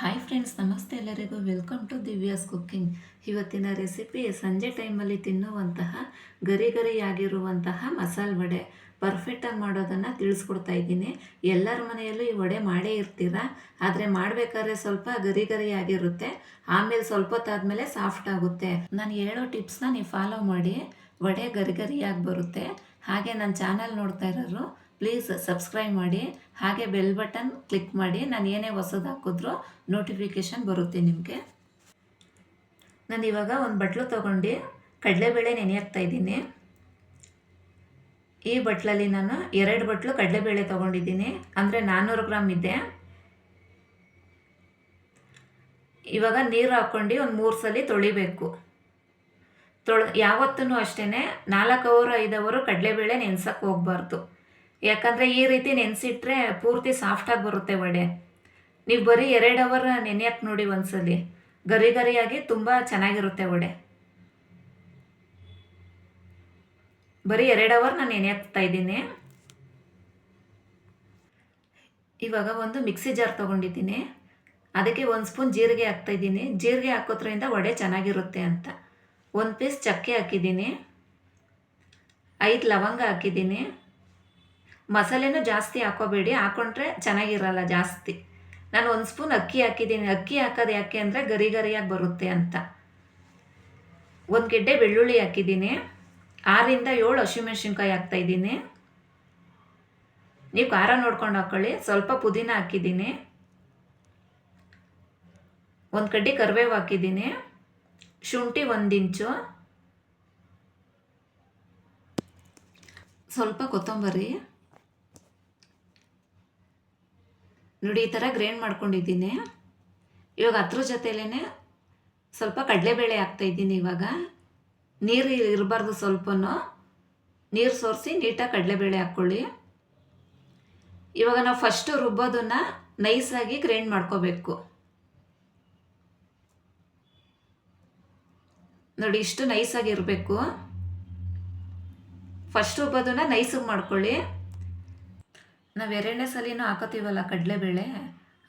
Hi friends ನಮಸ್ತೆ ಎಲ್ಲರಿಗೂ. Welcome to Divya's cooking ಇವತ್ತಿನ ರೆಸಿಪಿ ಸಂಜೆ ಟೈಮಲ್ಲಿ ತಿನ್ನುವಂತಹ ಗರಿ ಗರಿಯಾಗಿರುವಂತಹ ಮಸಾಲೆ ವಡೆ. ಪರ್ಫೆಕ್ಟಾಗಿ ಮಾಡೋದನ್ನು ತಿಳಿಸ್ಕೊಡ್ತಾ ಇದ್ದೀನಿ. ಎಲ್ಲರ ಮನೆಯಲ್ಲೂ ಈ ವಡೆ ಮಾಡೇ ಇರ್ತೀರ? ಆದರೆ ಮಾಡಬೇಕಾದ್ರೆ ಸ್ವಲ್ಪ ಗರಿ ಗರಿಯಾಗಿರುತ್ತೆ ಆಮೇಲೆ ಸ್ವಲ್ಪ ಹೊತ್ತಾದಮೇಲೆ ಸಾಫ್ಟ್ ಆಗುತ್ತೆ. ನಾನು ಹೇಳೋ ಟಿಪ್ಸ್ನ ನೀವು ಫಾಲೋ ಮಾಡಿ. ವಡೆ ಗರಿ ಗರಿಯಾಗಿ ಬರುತ್ತೆ. ಹಾಗೆ ನನ್ನ ಚಾನಲ್ ನೋಡ್ತಾ ಇರೋರು ಪ್ಲೀಸ್ ಸಬ್ಸ್ಕ್ರೈಬ್ ಮಾಡಿ, ಹಾಗೆ ಬೆಲ್ ಬಟನ್ ಕ್ಲಿಕ್ ಮಾಡಿ, ನಾನು ಏನೇ ಹೊಸದು ಹಾಕಿದ್ರೂ ನೋಟಿಫಿಕೇಷನ್ ಬರುತ್ತೆ ನಿಮಗೆ. ನಾನು ಇವಾಗ ಒಂದು ಬಟ್ಲು ತೊಗೊಂಡು ಕಡಲೆಬೇಳೆ ನೆನೆಯಾಕ್ತಾ ಇದ್ದೀನಿ. ಈ ಬಟ್ಲಲ್ಲಿ ನಾನು ಎರಡು ಬಟ್ಲು ಕಡಲೆಬೇಳೆ ತೊಗೊಂಡಿದ್ದೀನಿ. ಅಂದರೆ ನಾನ್ನೂರು ಗ್ರಾಮ್ ಇದೆ. ಇವಾಗ ನೀರು ಹಾಕ್ಕೊಂಡು ಒಂದು ಮೂರು ಸಲ ತೊಳಿಬೇಕು. ತೊಳ ಯಾವತ್ತೂ ಅಷ್ಟೇ ನಾಲ್ಕು ಅವರು ಐದು ಅವರು ಕಡಲೆಬೇಳೆ ನೆನ್ಸಕ್ಕೆ ಹೋಗ್ಬಾರ್ದು. ಯಾಕಂದರೆ ಈ ರೀತಿ ನೆನೆಸಿಟ್ರೆ ಪೂರ್ತಿ ಸಾಫ್ಟಾಗಿ ಬರುತ್ತೆ ವಡೆ. ನೀವು ಬರೀ ಎರಡು ಅವರ್ ನೆನೆಯಕ್ಕೆ ನೋಡಿ ಒಂದ್ಸಲಿ. ಗರಿ ಗರಿಯಾಗಿ ತುಂಬ ಚೆನ್ನಾಗಿರುತ್ತೆ ವಡೆ. ಬರೀ ಎರಡು ಅವರ್ ನಾನು ನೆನೆಯಾಕ್ತಾ ಇದ್ದೀನಿ. ಇವಾಗ ಒಂದು ಮಿಕ್ಸಿ ಜಾರ್ ತೊಗೊಂಡಿದ್ದೀನಿ. ಅದಕ್ಕೆ ಒಂದು ಸ್ಪೂನ್ ಜೀರಿಗೆ ಹಾಕ್ತಾಯಿದ್ದೀನಿ ಜೀರಿಗೆ ಹಾಕೋದ್ರಿಂದ ವಡೆ ಚೆನ್ನಾಗಿರುತ್ತೆ ಅಂತ. ಒಂದು ಪೀಸ್ ಚಕ್ಕೆ ಹಾಕಿದ್ದೀನಿ. ಐದು ಲವಂಗ ಹಾಕಿದ್ದೀನಿ. ಮಸಾಲೆನೂ ಜಾಸ್ತಿ ಹಾಕೋಬೇಡಿ, ಹಾಕೊಂಡ್ರೆ ಚೆನ್ನಾಗಿರಲ್ಲ ಜಾಸ್ತಿ. ನಾನು ಒಂದು ಸ್ಪೂನ್ ಅಕ್ಕಿ ಹಾಕಿದ್ದೀನಿ. ಅಕ್ಕಿ ಹಾಕೋದು ಯಾಕೆ ಅಂದರೆ ಗರಿ ಗರಿಯಾಗಿ ಬರುತ್ತೆ ಅಂತ. ಒಂದು ಗೆಡ್ಡೆ ಬೆಳ್ಳುಳ್ಳಿ ಹಾಕಿದ್ದೀನಿ. ಆರಿಂದ ಏಳು ಹಸಿಮೆಣ್ಸಿನ್ಕಾಯಿ ಹಾಕ್ತಾಯಿದ್ದೀನಿ ನೀವು ಖಾರ ನೋಡ್ಕೊಂಡು ಹಾಕ್ಕೊಳ್ಳಿ ಸ್ವಲ್ಪ ಪುದೀನ ಹಾಕಿದ್ದೀನಿ. ಒಂದು ಕಡ್ಡಿ ಕರಿಬೇವು ಹಾಕಿದ್ದೀನಿ. ಶುಂಠಿ ಒಂದು ಇಂಚು. ಸ್ವಲ್ಪ ಕೊತ್ತಂಬರಿ. ನೋಡಿ, ಈ ಥರ ಗ್ರೈಂಡ್ ಮಾಡ್ಕೊಂಡಿದ್ದೀನಿ. ಇವಾಗ ಅದ್ರ ಜೊತೆಲೇ ಸ್ವಲ್ಪ ಕಡಲೆಬೇಳೆ ಹಾಕ್ತಾಯಿದ್ದೀನಿ ಇವಾಗ. ನೀರು ಇರಬಾರ್ದು ಸ್ವಲ್ಪನೂ. ನೀರು ಸೋರಿಸಿ ನೀಟಾಗಿ ಕಡಲೆಬೇಳೆ ಹಾಕ್ಕೊಳ್ಳಿ. ಇವಾಗ ನಾವು ಫಸ್ಟು ರುಬ್ಬೋದನ್ನು ನೈಸಾಗಿ ಗ್ರೈಂಡ್ ಮಾಡ್ಕೋಬೇಕು. ನೋಡಿ, ಇಷ್ಟು ನೈಸಾಗಿ ಇರಬೇಕು. ಫಸ್ಟ್ ರುಬ್ಬೋದನ್ನು ನೈಸಾಗಿ ಮಾಡ್ಕೊಳ್ಳಿ. ನಾವು ಎರಡನೇ ಸಲಿನೂ ಹಾಕೋತೀವಲ್ಲ ಕಡಲೆಬೇಳೆ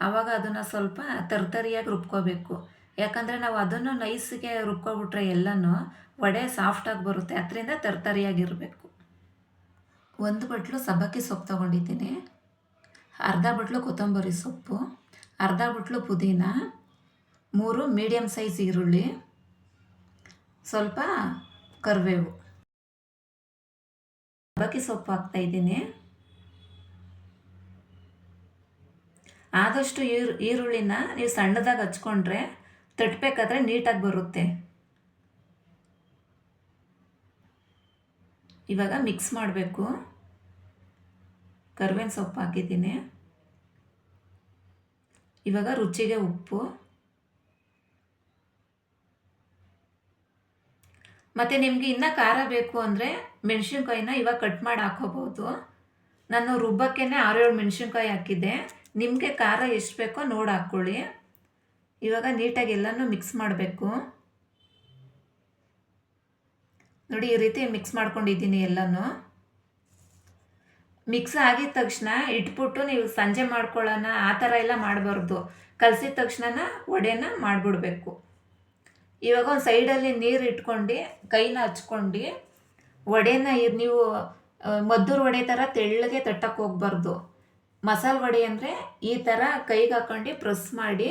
ಆವಾಗ ಅದನ್ನು ಸ್ವಲ್ಪ ತರ್ತರಿಯಾಗಿ ರುಬ್ಕೋಬೇಕು. ಯಾಕಂದರೆ ನಾವು ಅದನ್ನು ನೈಸ್ಗೆ ರುಬ್ಕೊಬಿಟ್ರೆ ಎಲ್ಲನೂ ವಡೆ ಸಾಫ್ಟಾಗಿ ಬರುತ್ತೆ, ಅದರಿಂದ ತರ್ತರಿಯಾಗಿರಬೇಕು. ಒಂದು ಬಟ್ಲು ಸಬ್ಬಕ್ಕಿ ಸೊಪ್ಪು ತೊಗೊಂಡಿದ್ದೀನಿ. ಅರ್ಧ ಬಟ್ಲು ಕೊತ್ತಂಬರಿ ಸೊಪ್ಪು, ಅರ್ಧ ಬಟ್ಲು ಪುದೀನ, ಮೂರು ಮೀಡಿಯಮ್ ಸೈಜ್ ಈರುಳ್ಳಿ, ಸ್ವಲ್ಪ ಕರಿಬೇವು. ಸಬ್ಬಕ್ಕಿ ಸೊಪ್ಪು ಹಾಕ್ತಾಯಿದ್ದೀನಿ ಆದಷ್ಟು ಈರು, ಈರುಳ್ಳಿನ ನೀವು ಸಣ್ಣದಾಗಿ ಹಚ್ಕೊಂಡ್ರೆ ತಟ್ಟಬೇಕಾದ್ರೆ ನೀಟಾಗಿ ಬರುತ್ತೆ. ಇವಾಗ ಮಿಕ್ಸ್ ಮಾಡಬೇಕು. ಕರ್ಬೇವಿನ ಸೊಪ್ಪು ಹಾಕಿದ್ದೀನಿ. ಇವಾಗ ರುಚಿಗೆ ಉಪ್ಪು. ಮತ್ತು ನಿಮಗೆ ಇನ್ನೂ ಖಾರ ಬೇಕು ಅಂದರೆ ಮೆಣಸಿನ್ಕಾಯಿನ ಇವಾಗ ಕಟ್ ಮಾಡಿ ಹಾಕೋಬೋದು. ನಾನು ರುಬ್ಬಕ್ಕೇ ಆರು ಏಳು ಮೆಣಸಿನ್ಕಾಯಿ ಹಾಕಿದ್ದೆ. ನಿಮಗೆ ಖಾರ ಎಷ್ಟು ಬೇಕೋ ನೋಡಿ ಹಾಕ್ಕೊಳ್ಳಿ. ಇವಾಗ ನೀಟಾಗಿ ಎಲ್ಲನೂ ಮಿಕ್ಸ್ ಮಾಡಬೇಕು. ನೋಡಿ, ಈ ರೀತಿ ಮಿಕ್ಸ್ ಮಾಡ್ಕೊಂಡಿದ್ದೀನಿ ಎಲ್ಲನೂ. ಮಿಕ್ಸ್ ಆಗಿದ ತಕ್ಷಣ ಇಟ್ಬಿಟ್ಟು ನೀವು ಸಂಜೆ ಮಾಡ್ಕೊಳ್ಳೋಣ, ಆ ಥರ ಎಲ್ಲ ಮಾಡಬಾರ್ದು. ಕಲಸಿದ ತಕ್ಷಣ ವಡೆನ ಮಾಡಿಬಿಡ್ಬೇಕು. ಇವಾಗ ಒಂದು ಸೈಡಲ್ಲಿ ನೀರು ಇಟ್ಕೊಂಡು, ಕೈನ ಹಚ್ಕೊಂಡು, ವಡೆನ ನೀವು ಮದ್ದೂರು ವಡೆ ಥರ ತೆಳ್ಳಗೆ ತಟ್ಟಕ್ಕೆ ಹೋಗ್ಬಾರ್ದು. ಮಸಾಲೆ ವಡೆ ಅಂದರೆ ಈ ಥರ ಕೈಗೆ ಹಾಕೊಂಡು ಪ್ರೆಸ್ ಮಾಡಿ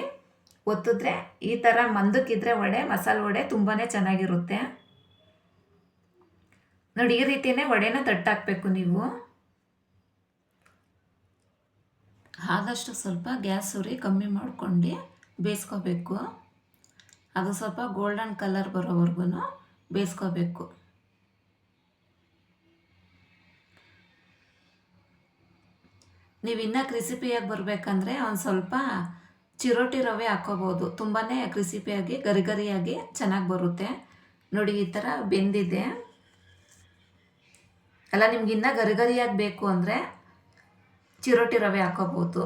ಒತ್ತಿದ್ರೆ ಈ ಥರ ಮಂದಕ್ಕಿದ್ರೆ ವಡೆ, ಮಸಾಲ ವಡೆ ತುಂಬಾ ಚೆನ್ನಾಗಿರುತ್ತೆ. ನೋಡಿ, ಈ ರೀತಿಯೇ ವಡೆನ ತಟ್ಟಾಕಬೇಕು ನೀವು. ಆದಷ್ಟು ಸ್ವಲ್ಪ ಗ್ಯಾಸ್ ಉರಿ ಕಮ್ಮಿ ಮಾಡ್ಕೊಂಡು ಬೇಯಿಸ್ಕೋಬೇಕು. ಅದು ಸ್ವಲ್ಪ ಗೋಲ್ಡನ್ ಕಲರ್ ಬರೋವರೆಗೂ ಬೇಯಿಸ್ಕೋಬೇಕು. ನೀವು ಇನ್ನೂ ಕ್ರಿಸಿಪಿಯಾಗಿ ಬರಬೇಕಂದ್ರೆ ಒಂದು ಸ್ವಲ್ಪ ಚಿರೋಟಿ ರವೆ ಹಾಕೋಬೋದು. ತುಂಬಾ ಕ್ರಿಸಿಪಿಯಾಗಿ, ಗರಿಗರಿಯಾಗಿ ಚೆನ್ನಾಗಿ ಬರುತ್ತೆ. ನೋಡಿ, ಈ ಥರ ಬೆಂದಿದೆ. ಅಲ್ಲ ನಿಮ್ಗೆ ಇನ್ನೂ ಗರಿ ಗರಿಯಾಗಿ ಬೇಕು ಅಂದರೆ ಚಿರೋಟಿ ರವೆ ಹಾಕೋಬೋದು.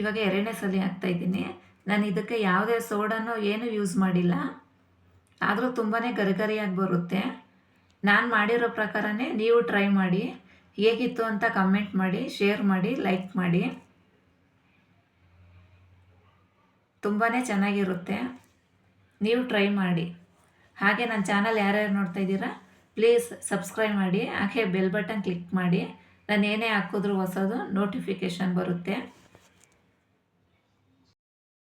ಇವಾಗ ಎರಡನೇ ಸಲ ಹಾಕ್ತಾಯಿದ್ದೀನಿ ನಾನು ಇದಕ್ಕೆ ಯಾವುದೇ ಸೋಡಾನು ಏನು ಯೂಸ್ ಮಾಡಿಲ್ಲ. ಆದರೂ ತುಂಬಾ ಗರಿಗರಿಯಾಗಿ ಬರುತ್ತೆ. ನಾನು ಮಾಡಿರೋ ಪ್ರಕಾರನೇ ನೀವು ಟ್ರೈ ಮಾಡಿ. ಹೇಗಿತ್ತು ಅಂತ ಕಮೆಂಟ್ ಮಾಡಿ ಶೇರ್ ಮಾಡಿ ಲೈಕ್ ಮಾಡಿ. ತುಂಬಾ ಚೆನ್ನಾಗಿರುತ್ತೆ. ನೀವು ಟ್ರೈ ಮಾಡಿ. ಹಾಗೆ ನನ್ನ ಚಾನಲ್ ಯಾರ್ಯಾರು ನೋಡ್ತಾ ಇದ್ದೀರಾ ಪ್ಲೀಸ್ ಸಬ್ಸ್ಕ್ರೈಬ್ ಮಾಡಿ. ಹಾಗೆ ಬೆಲ್ ಬಟನ್ ಕ್ಲಿಕ್ ಮಾಡಿ. ನಾನು ಏನೇ ಹಾಕಿದ್ರೂ ಹೊಸದು ನೋಟಿಫಿಕೇಷನ್ ಬರುತ್ತೆ.